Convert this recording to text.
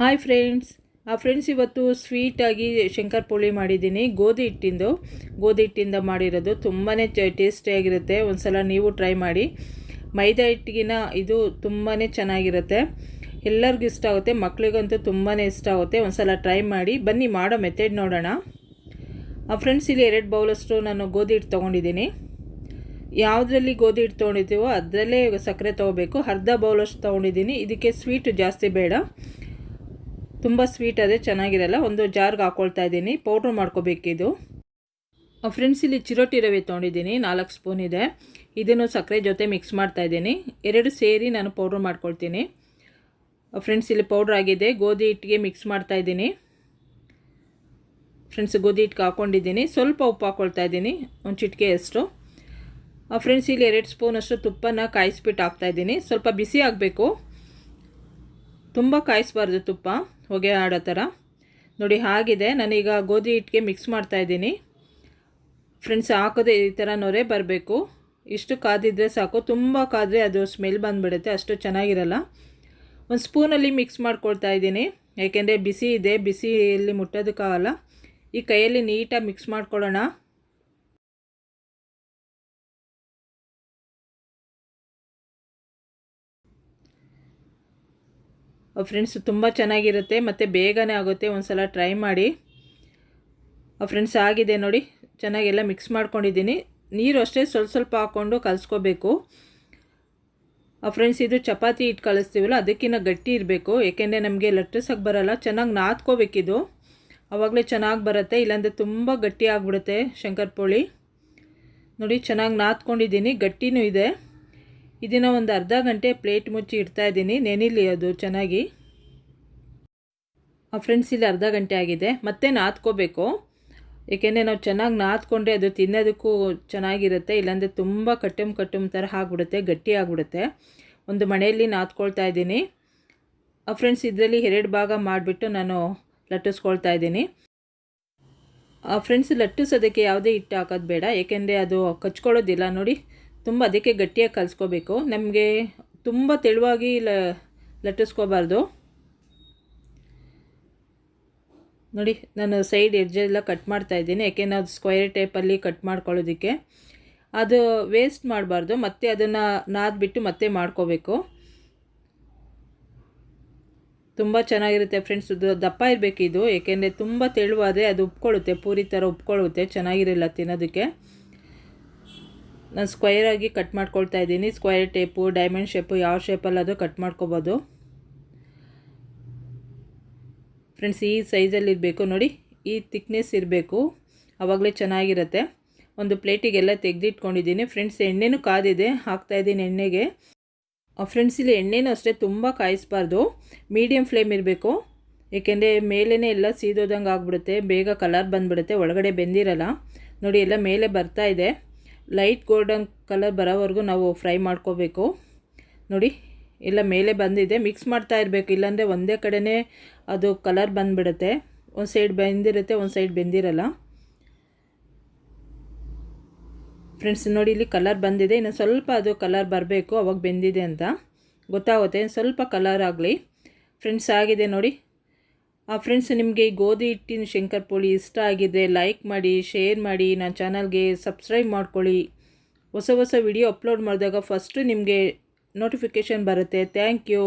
Hi friends ಆ friends ಇವತ್ತು ಸ್ವೀಟಾಗಿ ಶಂಕರ್ ಪೋಳಿ ಮಾಡಿದ್ದೀನಿ. ಗೋಧಿ ಹಿಟ್ಟಿಂದು. ಗೋಧಿ ಹಿಟ್ಟಿಂದ ಮಾಡಿರೋದು ತುಂಬಾ ಟೇಸ್ಟಿಯಾಗಿರುತ್ತೆ ಒಂದು ಸಲ ನೀವು ಟ್ರೈ ಮಾಡಿ. ಮೈದಾ ಹಿಟ್ಟಿಗಿನ ಇದು ತುಂಬಾ ಚೆನ್ನಾಗಿರುತ್ತೆ. ಎಲ್ಲರಿಗೂ ಇಷ್ಟ ಆಗುತ್ತೆ. ಮಕ್ಕಳಿಗಂತೂ ತುಂಬಾ ಇಷ್ಟ ಆಗುತ್ತೆ. ಒಂದು ಸಲ ಟ್ರೈ ಮಾಡಿ. ಬನ್ನಿ, ಮಾಡೋ ಮೆಥಡ್ ನೋಡೋಣ. ಆ ಫ್ರೆಂಡ್ಸ್ ಇಲ್ಲಿ ಎರಡು ಬೌಲಷ್ಟು ನಾನು ಗೋಧಿ ಹಿಟ್ಟು ತೊಗೊಂಡಿದ್ದೀನಿ. ಯಾವುದರಲ್ಲಿ ಗೋಧಿ ಹಿಟ್ಟು ತೊಗೊಂಡಿದ್ದೀವೋ ಅದರಲ್ಲೇ ಸಕ್ಕರೆ ತೊಗೋಬೇಕು. ಅರ್ಧ ಬೌಲಷ್ಟು ತೊಗೊಂಡಿದ್ದೀನಿ. ಇದಕ್ಕೆ ಸ್ವೀಟ್ ಜಾಸ್ತಿ ಬೇಡ. ತುಂಬ ಸ್ವೀಟ್ ಅದೇ, ಚೆನ್ನಾಗಿರಲ್ಲ. ಒಂದು ಜಾರ್ಗೆ ಹಾಕ್ಕೊಳ್ತಾ ಇದ್ದೀನಿ. ಪೌಡ್ರ್ ಮಾಡ್ಕೋಬೇಕಿದು. ಫ್ರೆಂಡ್ಸ್ ಇಲ್ಲಿ ಚಿರೋಟಿ ರವೆ ತೊಗೊಂಡಿದ್ದೀನಿ. ನಾಲ್ಕು ಸ್ಪೂನ್ ಇದೆ. ಇದನ್ನು ಸಕ್ಕರೆ ಜೊತೆ ಮಿಕ್ಸ್ ಮಾಡ್ತಾ ಇದ್ದೀನಿ. ಎರಡು ಸೇರಿ ನಾನು ಪೌಡ್ರ್ ಮಾಡ್ಕೊಳ್ತೀನಿ. ಫ್ರೆಂಡ್ಸ್ ಇಲ್ಲಿ ಪೌಡ್ರ್ ಆಗಿದೆ. ಗೋಧಿ ಹಿಟ್ಟಿಗೆ ಮಿಕ್ಸ್ ಮಾಡ್ತಾ ಇದ್ದೀನಿ. ಫ್ರೆಂಡ್ಸ್ ಗೋಧಿ ಹಿಟ್ಟಿಗೆ ಹಾಕ್ಕೊಂಡಿದ್ದೀನಿ ಸ್ವಲ್ಪ ಉಪ್ಪು ಹಾಕ್ಕೊಳ್ತಾ ಇದ್ದೀನಿ. ಒಂದು ಚಿಟಿಕೆಯಷ್ಟು ಫ್ರೆಂಡ್ಸ್ ಇಲ್ಲಿ ಎರಡು ಸ್ಪೂನಷ್ಟು ತುಪ್ಪನ ಕಾಯಿಸ್ಬಿಟ್ಟು ಹಾಕ್ತಾಯಿದ್ದೀನಿ ಸ್ವಲ್ಪ ಬಿಸಿ ಆಗಬೇಕು. ತುಂಬ ಕಾಯಿಸ್ಬಾರ್ದು ತುಪ್ಪ. ಹೊಗೆ ಆಡೋ ಥರ. ನೋಡಿ ಹಾಗಿದೆ. ನಾನೀಗ ಗೋಧಿ ಹಿಟ್ಟಿಗೆ ಮಿಕ್ಸ್ ಮಾಡ್ತಾಯಿದ್ದೀನಿ ಫ್ರೆಂಡ್ಸ್ ಹಾಕೋದೇ ಈ ಥರ ನೊರೆ ಬರಬೇಕು. ಇಷ್ಟು ಕಾದಿದ್ರೆ ಸಾಕು. ತುಂಬ ಕಾದರೆ ಅದು ಸ್ಮೆಲ್ ಬಂದುಬಿಡುತ್ತೆ. ಅಷ್ಟು ಚೆನ್ನಾಗಿರಲ್ಲ. ಒಂದು ಸ್ಪೂನಲ್ಲಿ ಮಿಕ್ಸ್ ಮಾಡ್ಕೊಳ್ತಾ ಇದ್ದೀನಿ. ಯಾಕೆಂದರೆ ಬಿಸಿ ಇದೆ. ಬಿಸಿಯಲ್ಲಿ ಮುಟ್ಟೋದಕ್ಕಾಗಲ್ಲ. ಈ ಕೈಯಲ್ಲಿ ನೀಟಾಗಿ ಮಿಕ್ಸ್ ಮಾಡ್ಕೊಳ್ಳೋಣ. ಫ್ರೆಂಡ್ಸ್ ತುಂಬ ಚೆನ್ನಾಗಿರುತ್ತೆ. ಮತ್ತು ಬೇಗನೆ ಆಗುತ್ತೆ. ಒಂದು ಸಲ ಟ್ರೈ ಮಾಡಿ ಫ್ರೆಂಡ್ಸ್ ಆಗಿದೆ ನೋಡಿ. ಚೆನ್ನಾಗೆಲ್ಲ ಮಿಕ್ಸ್ ಮಾಡ್ಕೊಂಡಿದ್ದೀನಿ. ನೀರು ಅಷ್ಟೇ ಸ್ವಲ್ಪ ಸ್ವಲ್ಪ ಹಾಕ್ಕೊಂಡು ಕಲಿಸ್ಕೋಬೇಕು. ಫ್ರೆಂಡ್ಸ್ ಇದು ಚಪಾತಿ ಇಟ್ಟು ಕಳಿಸ್ತೀವಲ್ಲ ಅದಕ್ಕಿಂತ ಗಟ್ಟಿ ಇರಬೇಕು. ಏಕೆಂದರೆ ನಮಗೆ ಲಟ್ಟಿಸೋಕೆ ಬರೋಲ್ಲ. ಚೆನ್ನಾಗಿ ನಾದ್ಕೋಬೇಕಿದು ಆವಾಗಲೇ ಚೆನ್ನಾಗಿ ಬರುತ್ತೆ. ಇಲ್ಲಾಂದರೆ ತುಂಬ ಗಟ್ಟಿ ಆಗಿಬಿಡುತ್ತೆ ಶಂಕರ್ ಪೋಳಿ. ನೋಡಿ, ಚೆನ್ನಾಗಿ ನಾದ್ಕೊಂಡಿದ್ದೀನಿ. ಗಟ್ಟಿನೂ ಇದೆ. ಇದನ್ನು ಒಂದು ಅರ್ಧ ಗಂಟೆ ಪ್ಲೇಟ್ ಮುಚ್ಚಿ ಇಡ್ತಾ ಇದ್ದೀನಿ. ನೆನಿಲಿ ಅದು ಚೆನ್ನಾಗಿ. ಫ್ರೆಂಡ್ಸ್, ಇಲ್ಲಿ ಅರ್ಧ ಗಂಟೆ ಆಗಿದೆ. ಮತ್ತೆ ನಾದ್ಕೋಬೇಕು. ಏಕೆಂದರೆ ನಾವು ಚೆನ್ನಾಗಿ ನಾದ್ಕೊಂಡ್ರೆ ಅದು ತಿನ್ನೋದಕ್ಕೂ ಚೆನ್ನಾಗಿರುತ್ತೆ. ಇಲ್ಲಾಂದರೆ ತುಂಬ ಕಟ್ಟುಮ್ ಕಟ್ಟುಮ್ ಥರ ಆಗಿಬಿಡುತ್ತೆ, ಗಟ್ಟಿ ಆಗಿಬಿಡುತ್ತೆ. ಒಂದು ಮನೆಯಲ್ಲಿ ನಾದ್ಕೊಳ್ತಾ ಇದ್ದೀನಿ. ಫ್ರೆಂಡ್ಸ್, ಇದರಲ್ಲಿ ಎರಡು ಭಾಗ ಮಾಡಿಬಿಟ್ಟು ನಾನು ಲಟ್ಟಿಸ್ಕೊಳ್ತಾ ಇದ್ದೀನಿ. ಫ್ರೆಂಡ್ಸ್, ಲಟ್ಟಿಸೋದಕ್ಕೆ ಯಾವುದೇ ಹಿಟ್ಟು ಹಾಕೋದು ಬೇಡ. ಏಕೆಂದರೆ ಅದು ಕಚ್ಕೊಳ್ಳೋದಿಲ್ಲ. ನೋಡಿ ತುಂಬ ಅದಕ್ಕೆ ಗಟ್ಟಿಯಾಗಿ ಕಲಿಸ್ಕೋಬೇಕು. ನಮಗೆ ತುಂಬ ತೆಳುವಾಗಿ ಲ, ಲಟ್ಟಿಸ್ಕೋಬಾರ್ದು. ನೋಡಿ, ನಾನು ಸೈಡ್ ಎಡ್ಜೆಲ್ಲ ಕಟ್ ಮಾಡ್ತಾ ಇದ್ದೀನಿ. ಯಾಕೆಂದ್ರೆ ಅದು ಸ್ಕ್ವೇರ್ ಟೈಪಲ್ಲಿ ಕಟ್ ಮಾಡ್ಕೊಳ್ಳೋದಕ್ಕೆ. ಅದು ವೇಸ್ಟ್ ಮಾಡಬಾರ್ದು. ಮತ್ತೆ ಅದನ್ನು ನಾದ್ಬಿಟ್ಟು ಮತ್ತೆ ಮಾಡ್ಕೋಬೇಕು. ತುಂಬ ಚೆನ್ನಾಗಿರುತ್ತೆ ಫ್ರೆಂಡ್ಸ್ ಇದು ದಪ್ಪ ಇರಬೇಕು ಇದು ಏಕೆಂದರೆ ತುಂಬ ತೆಳುವಾದರೆ ಅದು ಉಪ್ಕೊಳ್ಳುತ್ತೆ. ಪೂರಿ ಥರ ಉಪ್ಕೊಳ್ಳುತ್ತೆ. ಚೆನ್ನಾಗಿರಲ್ಲ ತಿನ್ನೋದಕ್ಕೆ. ನಾನು ಸ್ಕ್ವೈರಾಗಿ ಕಟ್ ಮಾಡ್ಕೊಳ್ತಾ ಇದ್ದೀನಿ. ಸ್ಕ್ವೈರ್ ಟೇಪು ಡೈಮಂಡ್ ಶೇಪು ಯಾವ ಶೇಪಲ್ಲಾದರೂ ಕಟ್ ಮಾಡ್ಕೋಬೋದು. ಫ್ರೆಂಡ್ಸ್ ಈ ಸೈಜಲ್ಲಿ ಇರಬೇಕು. ನೋಡಿ, ಈ ತಿಕ್ನೆಸ್ ಇರಬೇಕು. ಆವಾಗಲೇ ಚೆನ್ನಾಗಿರುತ್ತೆ. ಒಂದು ಪ್ಲೇಟಿಗೆಲ್ಲ ತೆಗೆದಿಟ್ಕೊಂಡಿದ್ದೀನಿ. ಫ್ರೆಂಡ್ಸ್ ಎಣ್ಣೆನೂ ಕಾದಿದೆ. ಹಾಕ್ತಾಯಿದ್ದೀನಿ ಎಣ್ಣೆಗೆ. ಫ್ರೆಂಡ್ಸ್ ಇಲ್ಲಿ ಎಣ್ಣೆನೂ ಅಷ್ಟೇ ತುಂಬ ಕಾಯಿಸ್ಬಾರ್ದು. ಮೀಡಿಯಮ್ ಫ್ಲೇಮ್ ಇರಬೇಕು. ಏಕೆಂದರೆ ಮೇಲೇ ಎಲ್ಲ ಸೀದೋದಂಗೆ ಆಗ್ಬಿಡುತ್ತೆ. ಬೇಗ ಕಲರ್ ಬಂದುಬಿಡುತ್ತೆ. ಒಳಗಡೆ ಬೆಂದಿರಲ್ಲ. ನೋಡಿ, ಎಲ್ಲ ಮೇಲೆ ಬರ್ತಾ ಇದೆ. ಲೈಟ್ ಗೋಲ್ಡನ್ ಕಲರ್ ಬರೋವರೆಗೂ ನಾವು ಫ್ರೈ ಮಾಡ್ಕೋಬೇಕು. ನೋಡಿ, ಎಲ್ಲ ಮೇಲೆ ಬಂದಿದೆ. ಮಿಕ್ಸ್ ಮಾಡ್ತಾ ಇರಬೇಕು. ಇಲ್ಲಾಂದರೆ ಒಂದೇ ಕಡೆನೇ ಅದು ಕಲರ್ ಬಂದುಬಿಡುತ್ತೆ. ಒಂದು ಸೈಡ್ ಬೆಂದಿರುತ್ತೆ, ಒಂದು ಸೈಡ್ ಬೆಂದಿರಲ್ಲ. ಫ್ರೆಂಡ್ಸ್ ನೋಡಿ, ಇಲ್ಲಿ ಕಲರ್ ಬಂದಿದೆ. ಇನ್ನು ಸ್ವಲ್ಪ ಅದು ಕಲರ್ ಬರಬೇಕು. ಅವಾಗ ಬೆಂದಿದೆ ಅಂತ ಗೊತ್ತಾಗುತ್ತೆ. ಸ್ವಲ್ಪ ಕಲರ್ ಆಗಲಿ. ಫ್ರೆಂಡ್ಸ್ ಆಗಿದೆ ನೋಡಿ. ಫ್ರೆಂಡ್ಸ್ ನಿಮಗೆ ಗೋಧಿ ಹಿಟ್ಟಿನ ಶಂಕರ್ ಪೋಳಿ ಇಷ್ಟ ಆಗಿದ್ದರೆ ಲೈಕ್ ಮಾಡಿ ಶೇರ್ ಮಾಡಿ ನನ್ನ ಚಾನಲ್ಗೆ ಸಬ್ಸ್ಕ್ರೈಬ್ ಮಾಡ್ಕೊಳ್ಳಿ. ಹೊಸ ಹೊಸ ವಿಡಿಯೋ ಅಪ್ಲೋಡ್ ಮಾಡಿದಾಗ ಫಸ್ಟು ನಿಮಗೆ ನೋಟಿಫಿಕೇಷನ್ ಬರುತ್ತೆ. Thank you